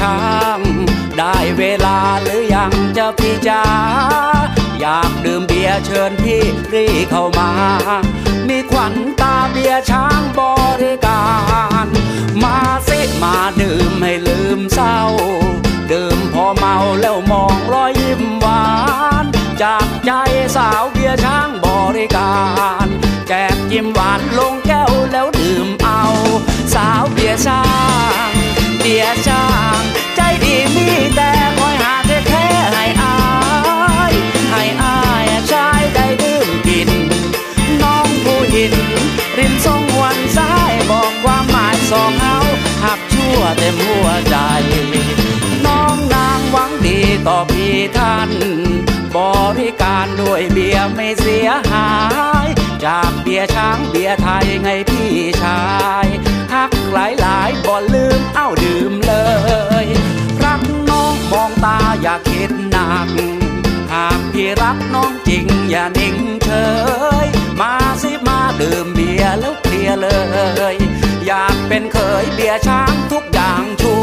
ช้างได้เวลาหรือยังจะพี่จ๋าอยากดื่มเบียร์เชิญพี่รีเข้ามา มีขวัญตาเบียร์ช้างบริการ มาสิมาดื่มให้ลืมเศร้า ดื่มพอเมาแล้วมองรอยยิ้มหวาน จากใจสาว สองเฮาหักชั่วเต็มหัวใจ น้องนางหวังดีต่อพี่ท่าน บริการด้วยเบียร์ไม่เสียหาย จากเบียร์ช้างเบียร์ไทยไงพี่ชายฮักหลายหลายบ่ลืมเอ้าดื่มเลยรักน้องมองตาอย่าคิดหนัก หากพี่รักน้องจริงอย่านิ่งเฉยมาสิมาดื่มเบียร์แล้วเคลียร์เลย เป็นเคยเบียร์ช้างทุกอย่างชู